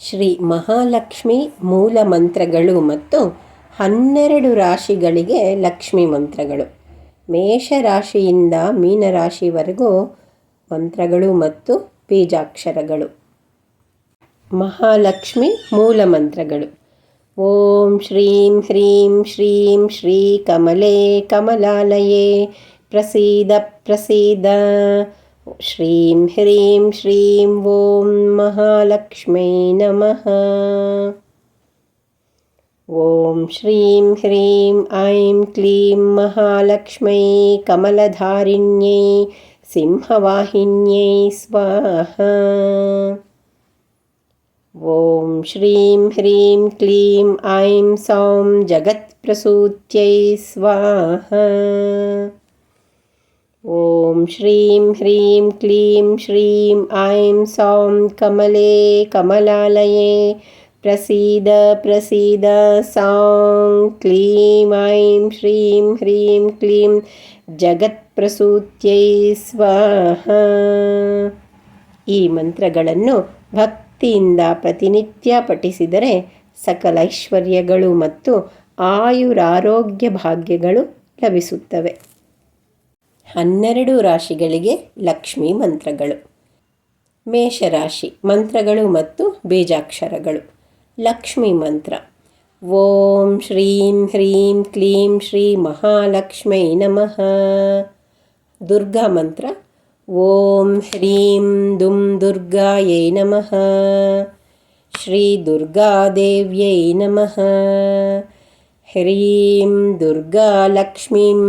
ಶ್ರೀ ಮಹಾಲಕ್ಷ್ಮಿ ಮೂಲ ಮಂತ್ರಗಳು ಮತ್ತು ಹನ್ನೆರಡು ರಾಶಿಗಳಿಗೆ ಲಕ್ಷ್ಮಿ ಮಂತ್ರಗಳು. ಮೇಷರಾಶಿಯಿಂದ ಮೀನರಾಶಿವರೆಗೂ ಮಂತ್ರಗಳು ಮತ್ತು ಬೀಜಾಕ್ಷರಗಳು. ಮಹಾಲಕ್ಷ್ಮಿ ಮೂಲ ಮಂತ್ರಗಳು. ಓಂ ಶ್ರೀಂ ಹ್ರೀಂ ಶ್ರೀಂ ಶ್ರೀ ಕಮಲೇ ಕಮಲಾಲಯೇ ಪ್ರಸೀದ ಪ್ರಸೀದ. श्रीं ह्रीं श्रीं ॐ महालक्ष्मै नमः। ॐ श्रीं ह्रीं ऐं क्लीं महालक्ष्मै कमलधारिण्यै सिंहवाहिन्यै स्वाहा। ॐ श्रीं ह्रीं क्लीं ऐं सौं जगत्प्रसूत्यै स्वाहा। ಓಂ ಶ್ರೀಂ ಹ್ರೀಂ ಕ್ಲೀಂ ಶ್ರೀಂ ಐಂ ಸೌಂ ಕಮಲೇ ಕಮಲಾಲಯೇ ಪ್ರಸೀದ ಪ್ರಸೀದ ಸಾಂ ಕ್ಲೀಂ ಐಂ ಶ್ರೀಂ ಹ್ರೀಂ ಕ್ಲೀಂ ಜಗತ್ಪ್ರಸೂತ್ಯೈ ಸ್ವಾಹ ಈ ಮಂತ್ರಗಳನ್ನು ಭಕ್ತಿಯಿಂದ ಪ್ರತಿನಿತ್ಯ ಪಠಿಸಿದರೆ ಸಕಲ ಐಶ್ವರ್ಯಗಳು ಮತ್ತು ಆಯುರಾರೋಗ್ಯ ಭಾಗ್ಯಗಳು ಲಭಿಸುತ್ತವೆ. ಹನ್ನೆರಡು ರಾಶಿಗಳಿಗೆ ಲಕ್ಷ್ಮಿ ಮಂತ್ರಗಳು. ಮೇಷರಾಶಿ, ಮಂತ್ರಗಳು ಮತ್ತು ಬೀಜಾಕ್ಷರಗಳು. ಲಕ್ಷ್ಮಿ ಮಂತ್ರ. ಓಂ ಶ್ರೀಂ ಹ್ರೀಂ ಕ್ಲೀಂ ಶ್ರೀ ಮಹಾಲಕ್ಷ್ಮೈ ನಮಃ. ದುರ್ಗಾ ಮಂತ್ರ. ಓಂ ಹ್ರೀಂ ದುಂ ದುರ್ಗಾಯೈ ನಮಃ. ಶ್ರೀ ದುರ್ಗಾದೇವ್ಯೈ ನಮಃ. ಹ್ರೀಂ ದುರ್ಗಾಲಕ್ಷ್ಮೀಂ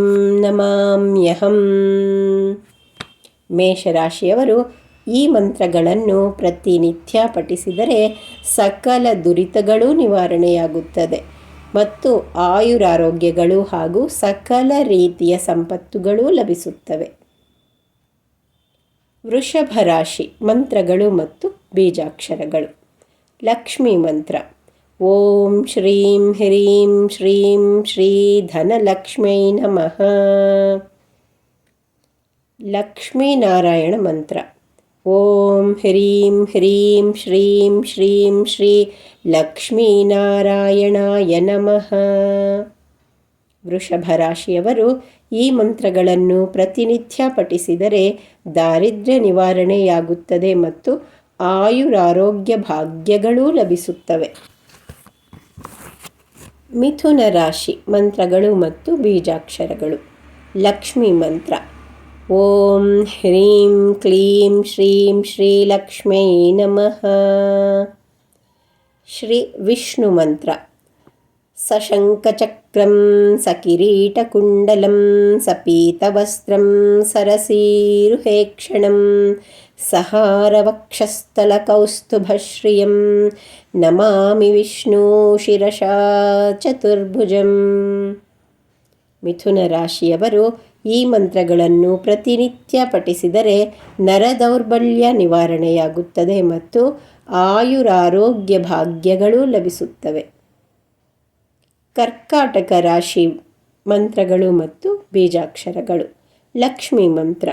ನಮಾಮ್ಯಹಂ ಮೇಷರಾಶಿಯವರು ಈ ಮಂತ್ರಗಳನ್ನು ಪ್ರತಿನಿತ್ಯ ಪಠಿಸಿದರೆ ಸಕಲ ದುರಿತಗಳು ನಿವಾರಣೆಯಾಗುತ್ತದೆ ಮತ್ತು ಆಯುರಾರೋಗ್ಯಗಳು ಹಾಗೂ ಸಕಲ ರೀತಿಯ ಸಂಪತ್ತುಗಳು ಲಭಿಸುತ್ತವೆ. ವೃಷಭ ರಾಶಿ ಮಂತ್ರಗಳು ಮತ್ತು ಬೀಜಾಕ್ಷರಗಳು. ಲಕ್ಷ್ಮೀ ಮಂತ್ರ. ಓಂ ಶ್ರೀಂ ಹ್ರೀಂ ಶ್ರೀಂ ಶ್ರೀ ಧನಲಕ್ಷ್ಮೈ ನಮಃ ಲಕ್ಷ್ಮೀನಾರಾಯಣ ಮಂತ್ರ ಓಂ ಹ್ರೀಂ ಹ್ರೀಂ ಶ್ರೀಂ ಶ್ರೀಂ ಶ್ರೀ ಲಕ್ಷ್ಮೀನಾರಾಯಣಾಯ ನಮಃ ವೃಷಭ ರಾಶಿಯವರು ಈ ಮಂತ್ರಗಳನ್ನು ಪ್ರತಿನಿತ್ಯ ಪಠಿಸಿದರೆ ದಾರಿದ್ರ್ಯ ನಿವಾರಣೆಯಾಗುತ್ತದೆ ಮತ್ತು ಆಯುರಾರೋಗ್ಯ ಭಾಗ್ಯಗಳೂ ಲಭಿಸುತ್ತವೆ. ಮಿಥುನ ರಾಶಿ ಮಂತ್ರಗಳು ಮತ್ತು ಬೀಜಾಕ್ಷರಗಳು. ಲಕ್ಷ್ಮಿ ಮಂತ್ರ. ಓಂ ಹ್ರೀಂ ಕ್ಲೀಂ ಶ್ರೀಂ ಶ್ರೀ ಲಕ್ಷ್ಮೈ ನಮಃ. ಶ್ರೀ ವಿಷ್ಣು ಮಂತ್ರ. ಸಶಂಕಚಕ್ರಂ ಸಕಿರೀಟಕುಂಡಲಂ ಸಪೀತವಸ್ತ್ರಂ ಸರಸೀರುಹೇಕ್ಷಣಂ सहारवक्षस्थलकौस्तुभश्रियं नमामि विष्णु ಶಿರಶಾ ಚತುರ್ಭುಜಂ ಮಿಥುನ ರಾಶಿಯವರು ಈ ಮಂತ್ರಗಳನ್ನು ಪ್ರತಿನಿತ್ಯ ಪಠಿಸಿದರೆ ನರದೌರ್ಬಲ್ಯ ನಿವಾರಣೆಯಾಗುತ್ತದೆ ಮತ್ತು ಆಯುರಾರೋಗ್ಯ ಭಾಗ್ಯಗಳು ಲಭಿಸುತ್ತವೆ ಕರ್ಕಾಟಕ ರಾಶಿ ಮಂತ್ರಗಳು ಮತ್ತು ಬೀಜಾಕ್ಷರಗಳು ಲಕ್ಷ್ಮೀ ಮಂತ್ರ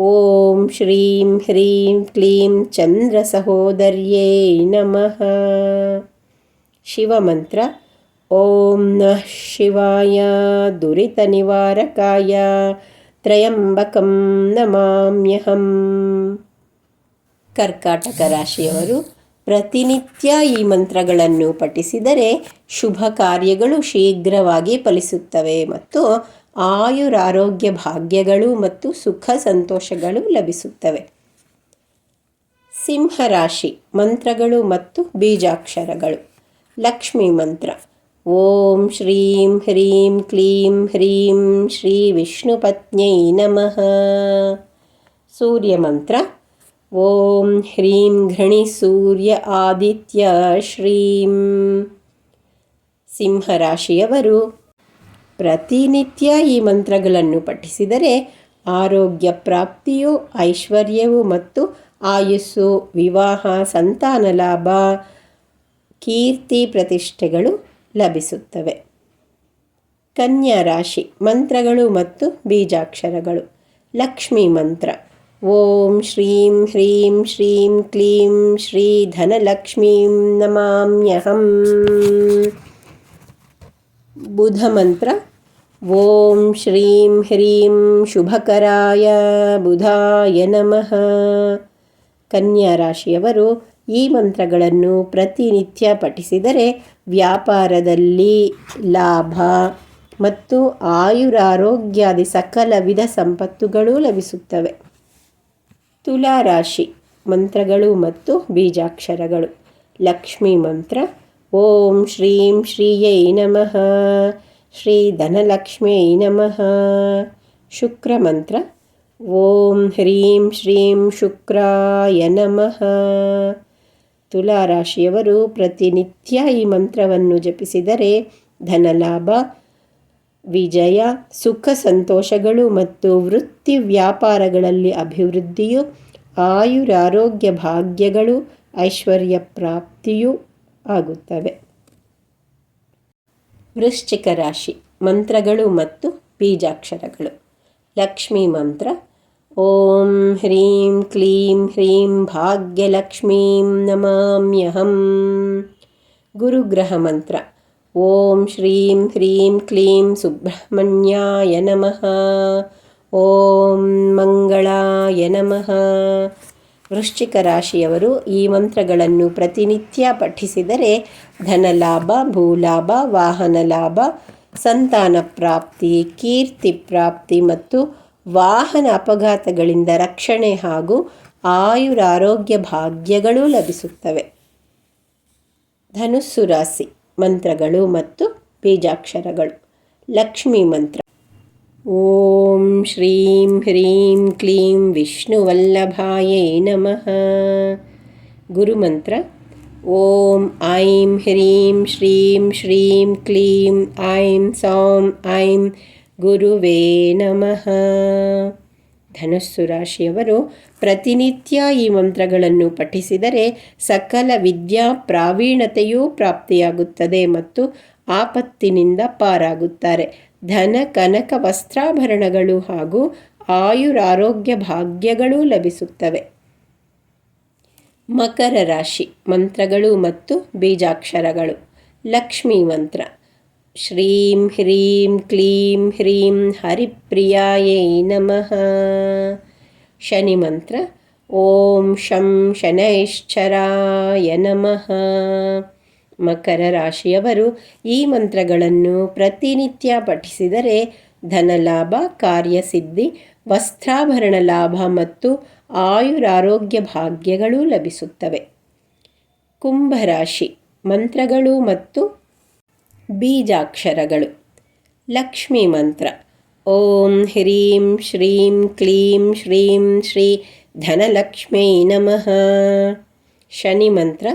ಓಂ ಶ್ರೀಂ ಹ್ರೀಂ ಕ್ಲೀಂ ಚಂದ್ರ ಸಹೋದರ್ಯೇ ನಮಃ ಶಿವಮಂತ್ರ ಓಂ ನಃ ಶಿವಾಯ ದುರಿತನಿವಾರಕಾಯ ತ್ರಯಂಬಕಂ ನಮಾಮ್ಯಹಂ ಕರ್ಕಾಟಕ ರಾಶಿಯವರು ಪ್ರತಿನಿತ್ಯ ಈ ಮಂತ್ರಗಳನ್ನು ಪಠಿಸಿದರೆ ಶುಭ ಕಾರ್ಯಗಳು ಶೀಘ್ರವಾಗಿ ಫಲಿಸುತ್ತವೆ ಮತ್ತು ಆಯುರಾರೋಗ್ಯ ಭಾಗ್ಯಗಳು ಮತ್ತು ಸುಖ ಸಂತೋಷಗಳು ಲಭಿಸುತ್ತವೆ. ಸಿಂಹರಾಶಿ ಮಂತ್ರಗಳು ಮತ್ತು ಬೀಜಾಕ್ಷರಗಳು. ಲಕ್ಷ್ಮೀ ಮಂತ್ರ. ಓಂ ಶ್ರೀಂ ಹ್ರೀಂ ಕ್ಲೀಂ ಹ್ರೀಂ ಶ್ರೀ ವಿಷ್ಣುಪತ್ನ್ಯೈ ನಮಃ. ಸೂರ್ಯ ಮಂತ್ರ. ಓಂ ಹ್ರೀಂ ಘೃಣಿ ಸೂರ್ಯ ಆದಿತ್ಯ ಶ್ರೀಂ. ಸಿಂಹರಾಶಿಯವರು ಪ್ರತಿನಿತ್ಯ ಈ ಮಂತ್ರಗಳನ್ನು ಪಠಿಸಿದರೆ ಆರೋಗ್ಯ ಪ್ರಾಪ್ತಿಯು, ಐಶ್ವರ್ಯವು ಮತ್ತು ಆಯುಸ್ಸು, ವಿವಾಹ, ಸಂತಾನ ಲಾಭ, ಕೀರ್ತಿ ಪ್ರತಿಷ್ಠೆಗಳು ಲಭಿಸುತ್ತವೆ. ಕನ್ಯಾ ರಾಶಿ, ಮಂತ್ರಗಳು ಮತ್ತು ಬೀಜಾಕ್ಷರಗಳು. ಲಕ್ಷ್ಮೀ ಮಂತ್ರ. ಓಂ ಶ್ರೀಂ ಹ್ರೀಂ ಶ್ರೀಂ ಕ್ಲೀಂ ಶ್ರೀ ಧನಲಕ್ಷ್ಮೀಂ ನಮಾಮ್ಯಹಂ. ಬುಧ ಮಂತ್ರ. ಓಂ ಶ್ರೀಂ ಹ್ರೀಂ ಶುಭಕರಾಯ ಬುಧಾಯ ನಮಃ ಕನ್ಯಾ ರಾಶಿಯವರು ಈ ಮಂತ್ರಗಳನ್ನು ಪ್ರತಿನಿತ್ಯ ಪಠಿಸಿದರೆ ವ್ಯಾಪಾರದಲ್ಲಿ ಲಾಭ ಮತ್ತು ಆಯುರಾರೋಗ್ಯಾದಿ ಸಕಲ ವಿಧ ಸಂಪತ್ತುಗಳು ಲಭಿಸುತ್ತವೆ. ತುಲಾ ರಾಶಿ ಮಂತ್ರಗಳು ಮತ್ತು ಬೀಜಾಕ್ಷರಗಳು. ಲಕ್ಷ್ಮೀ ಮಂತ್ರ, ಓಂ ಶ್ರೀಂ ಶ್ರೀಯೈ ನಮಃ. ಶ್ರೀ ಧನಲಕ್ಷ್ಮೀ ನಮಃ ಶುಕ್ರ ಮಂತ್ರ ಓಂ ಹ್ರೀಂ ಶ್ರೀಂ ಶುಕ್ರಾಯ ನಮಃ ತುಲಾರಾಶಿಯವರು ಪ್ರತಿನಿತ್ಯ ಈ ಮಂತ್ರವನ್ನು ಜಪಿಸಿದರೆ ಧನಲಾಭ, ವಿಜಯ, ಸುಖ ಸಂತೋಷಗಳು ಮತ್ತು ವೃತ್ತಿ ವ್ಯಾಪಾರಗಳಲ್ಲಿ ಅಭಿವೃದ್ಧಿಯು, ಆಯುರಾರೋಗ್ಯ ಭಾಗ್ಯಗಳು, ಐಶ್ವರ್ಯ ಪ್ರಾಪ್ತಿಯೂ ಆಗುತ್ತವೆ. ವೃಶ್ಚಿಕ ರಾಶಿ, ಮಂತ್ರಗಳು ಮತ್ತು ಬೀಜಾಕ್ಷರಗಳು. ಲಕ್ಷ್ಮೀ ಮಂತ್ರ, ಓಂ ಹ್ರೀಂ ಕ್ಲೀಂ ಹ್ರೀಂ ಭಾಗ್ಯಲಕ್ಷ್ಮೀಂ ನಮಾಮ್ಯಹಂ. ಗುರುಗ್ರಹ ಮಂತ್ರ, ಓಂ ಶ್ರೀಂ ಹ್ರೀಂ ಕ್ಲೀಂ ಸುಬ್ರಹ್ಮಣ್ಯಾಯ ನಮಃ. ಓಂ ಮಂಗಳಾಯ ನಮಃ. ವೃಶ್ಚಿಕ ರಾಶಿಯವರು ಈ ಮಂತ್ರಗಳನ್ನು ಪ್ರತಿನಿತ್ಯ ಪಠಿಸಿದರೆ ಧನಲಾಭ ಭೂಲಾಭ ವಾಹನ ಲಾಭ, ಸಂತಾನ ಪ್ರಾಪ್ತಿ, ಕೀರ್ತಿ ಪ್ರಾಪ್ತಿ ಮತ್ತು ವಾಹನ ಅಪಘಾತಗಳಿಂದ ರಕ್ಷಣೆ ಹಾಗೂ ಆಯುರಾರೋಗ್ಯ ಭಾಗ್ಯಗಳು ಲಭಿಸುತ್ತವೆ. ಧನುಸ್ಸು ರಾಶಿ ಮಂತ್ರಗಳು ಮತ್ತು ಬೀಜಾಕ್ಷರಗಳು. ಲಕ್ಷ್ಮೀ ಮಂತ್ರ. ಓಂ ಶ್ರೀಂ ಹ್ರೀಂ ಕ್ಲೀಂ ವಿಷ್ಣುವಲ್ಲಭಾಯೇ ನಮಃ ಗುರುಮಂತ್ರ ಓಂ ಐಂ ಹ್ರೀಂ ಶ್ರೀಂ ಶ್ರೀಂ ಕ್ಲೀಂ ಐಂ ಸೌಂ ಐಂ ಗುರುವೇ ನಮಃ ಧನಸ್ಸು ರಾಶಿಯವರು ಪ್ರತಿನಿತ್ಯ ಈ ಮಂತ್ರಗಳನ್ನು ಪಠಿಸಿದರೆ ಸಕಲ ವಿದ್ಯಾ ಪ್ರಾವೀಣತೆಯೂ ಪ್ರಾಪ್ತಿಯಾಗುತ್ತದೆ ಮತ್ತು ಆಪತ್ತಿನಿಂದ ಪಾರಾಗುತ್ತಾರೆ. ಧನ, ಕನಕ, ವಸ್ತ್ರಾಭರಣಗಳು ಹಾಗೂ ಆಯುರಾರೋಗ್ಯ ಭಾಗ್ಯಗಳೂ ಲಭಿಸುತ್ತವೆ. ಮಕರ ರಾಶಿ ಮಂತ್ರಗಳು ಮತ್ತು ಬೀಜಾಕ್ಷರಗಳು. ಲಕ್ಷ್ಮೀ ಮಂತ್ರ. ಶ್ರೀಂ ಹ್ರೀಂ ಕ್ಲೀಂ ಹ್ರೀಂ ಹರಿಪ್ರಿಯಾಯೈ ನಮಃ. ಶನಿ ಮಂತ್ರ. ಓಂ ಶಂ ಶನೈಶ್ಚರಾಯ ನಮಃ. ಮಕರ ರಾಶಿಯವರು ಈ ಮಂತ್ರಗಳನ್ನು ಪ್ರತಿನಿತ್ಯ ಪಠಿಸಿದರೆ ಧನಲಾಭ, ಕಾರ್ಯಸಿದ್ಧಿ, ವಸ್ತ್ರಾಭರಣ ಲಾಭ ಮತ್ತು ಆಯುರಾರೋಗ್ಯ ಭಾಗ್ಯಗಳು ಲಭಿಸುತ್ತವೆ. ಕುಂಭರಾಶಿ ಮಂತ್ರಗಳು ಮತ್ತು ಬೀಜಾಕ್ಷರಗಳು. ಲಕ್ಷ್ಮೀ ಮಂತ್ರ. ಓಂ ಹ್ರೀಂ ಶ್ರೀಂ ಕ್ಲೀಂ ಶ್ರೀಂ ಶ್ರೀ ಧನಲಕ್ಷ್ಮೀ ನಮಃ. ಶನಿ ಮಂತ್ರ.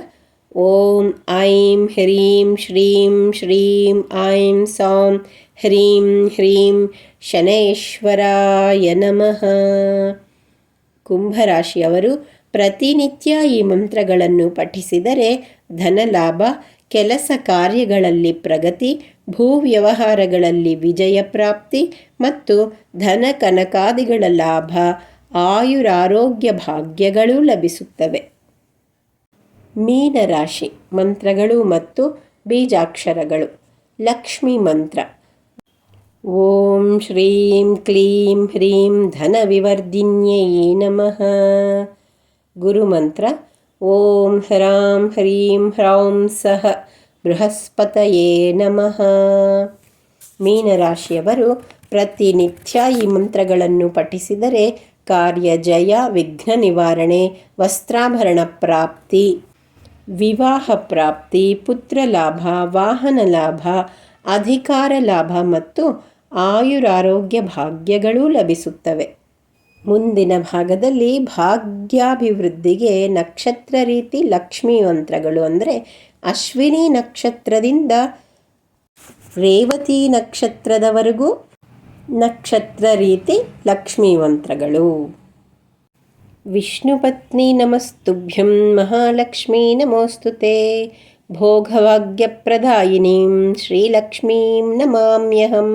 ಓಂ ಐಂ ಹ್ರೀಂ ಶ್ರೀಂ ಶ್ರೀಂ ಐಂ ಸಾಂ ಹ್ರೀಂ ಹ್ರೀಂ ಶನೇಶ್ವರಾಯ ನಮಃ. ಕುಂಭರಾಶಿಯವರು ಪ್ರತಿನಿತ್ಯ ಈ ಮಂತ್ರಗಳನ್ನು ಪಠಿಸಿದರೆ ಧನಲಾಭ ಕೆಲಸ ಕಾರ್ಯಗಳಲ್ಲಿ ಪ್ರಗತಿ, ಭೂ ವ್ಯವಹಾರಗಳಲ್ಲಿ ವಿಜಯ ಪ್ರಾಪ್ತಿ ಮತ್ತು ಧನ ಕನಕಾದಿಗಳ ಲಾಭ, ಆಯುರಾರೋಗ್ಯ ಭಾಗ್ಯಗಳು ಲಭಿಸುತ್ತವೆ. ಮೀನರಾಶಿ ಮಂತ್ರಗಳು ಮತ್ತು ಬೀಜಾಕ್ಷರಗಳು. ಲಕ್ಷ್ಮಿ ಮಂತ್ರ. ಓಂ ಶ್ರೀಂ ಕ್ಲೀಂ ಹ್ರೀಂ ಧನವಿವರ್ಧಿನ್ಯೈ ನಮಃ. ಗುರುಮಂತ್ರ ಓಂ ಹ್ರಾಂ ಹ್ರೀಂ ಹ್ರೌಂ ಸಹ ಬೃಹಸ್ಪತಯೇ ನಮಃ. ಮೀನರಾಶಿಯವರು ಪ್ರತಿನಿತ್ಯ ಈ ಮಂತ್ರಗಳನ್ನು ಪಠಿಸಿದರೆ ಕಾರ್ಯ ಜಯ ವಿಘ್ನ ನಿವಾರಣೆ, ವಸ್ತ್ರಾಭರಣ ಪ್ರಾಪ್ತಿ. ವಿವಾಹ ಪ್ರಾಪ್ತಿ ಪುತ್ರ ಲಾಭ ವಾಹನ ಲಾಭ ಅಧಿಕಾರ ಲಾಭ ಮತ್ತು ಆಯುರಾರೋಗ್ಯ ಭಾಗ್ಯಗಳೂ ಲಭಿಸುತ್ತವೆ. ಮುಂದಿನ ಭಾಗದಲ್ಲಿ ಭಾಗ್ಯಾಭಿವೃದ್ಧಿಗೆ ನಕ್ಷತ್ರ ರೀತಿ ಲಕ್ಷ್ಮೀ ಮಂತ್ರಗಳು ಅಂದರೆ ಅಶ್ವಿನಿ ನಕ್ಷತ್ರದಿಂದ ರೇವತಿ ನಕ್ಷತ್ರದವರೆಗೂ ನಕ್ಷತ್ರ ರೀತಿ ಲಕ್ಷ್ಮೀ ಮಂತ್ರಗಳು. विष्णुपत्नी नमस्तुभ्यं महालक्ष्मी नमोऽस्तु ते भोगवाग्यप्रदायिनीं श्रीलक्ष्मीं नमाम्यहम्